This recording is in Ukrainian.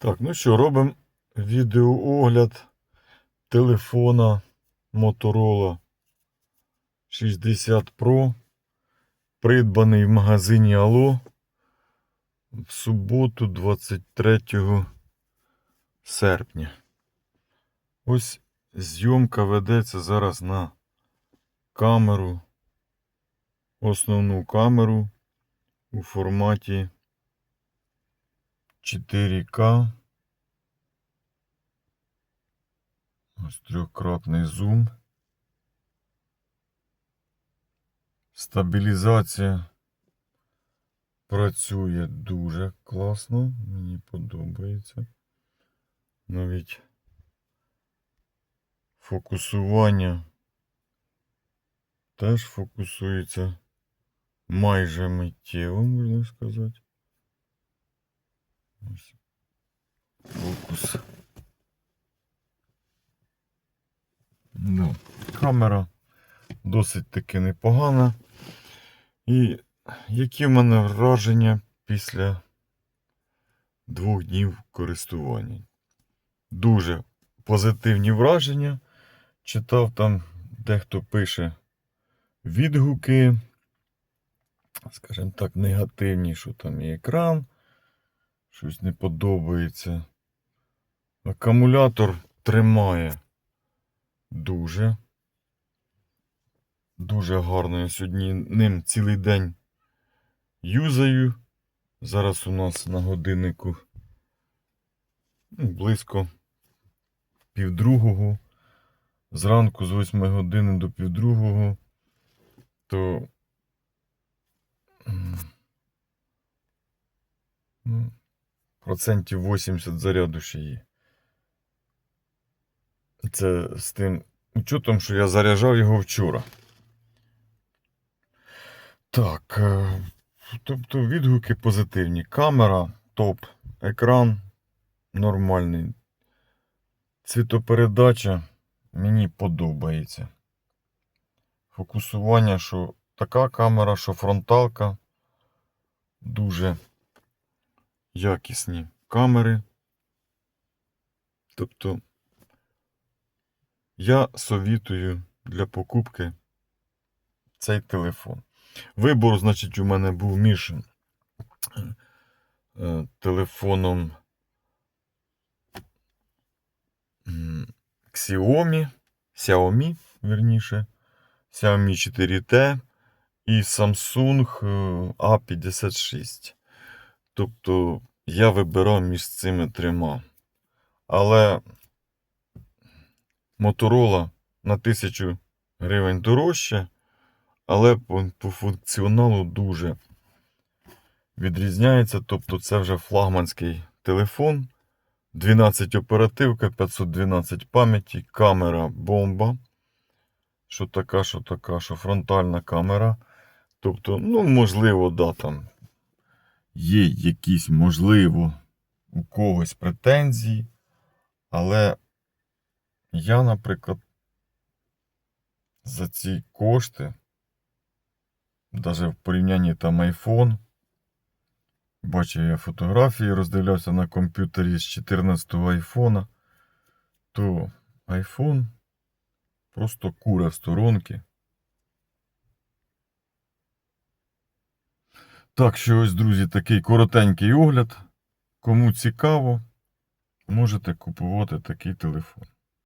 Так, ну що, робимо відеоогляд телефона Motorola 60 Pro, придбаний в магазині Allo в суботу 23 серпня. Ось зйомка ведеться зараз на камеру, основну камеру у форматі 4К. Ось трьохкратний зум. Стабілізація працює дуже класно. Мені подобається. Навіть фокусування теж фокусується майже миттєво, можна сказати. Ось фокус. Ну, камера досить таки непогана. І які в мене враження після двох днів користування? Дуже позитивні враження. Читав там, дехто пише відгуки, скажімо так, негативні, що там і екран, щось не подобається. Акумулятор тримає дуже. Дуже гарно. Я сьогодні ним цілий день юзаю. Зараз у нас на годиннику ну, близько півдругого. Зранку з 8 години до півдругого, то процентів 80 заряду ще є. Це з тим учетом, що я заряджав його вчора. Так. е, Тобто відгуки позитивні. Камера топ, екран нормальний. Цвітопередача мені подобається. Фокусування, що така камера, що фронталка. Дуже якісні камери. Тобто я совітую для покупки цей телефон. Вибор, значить, у мене був між е, телефоном Xiaomi, Xiaomi, верніше, Xiaomi 4T і Samsung е, A56. Тобто я вибирав між цими трьома. Але Motorola на 1000 гривень дорожче, але по, по функціоналу дуже відрізняється. Тобто це вже флагманський телефон. 12 оперативка, 512 пам'яті, камера бомба. Що така, що така, що фронтальна камера. Тобто, ну, можливо, да, там є якісь, можливо, у когось претензії, але я, наприклад, за ці кошти, навіть в порівнянні там iPhone, бачив я фотографії, роздивлявся на комп'ютері з 14-го айфона, то iPhone просто кура сторонки. Так що ось, друзі, такий коротенький огляд. Кому цікаво, можете купувати такий телефон.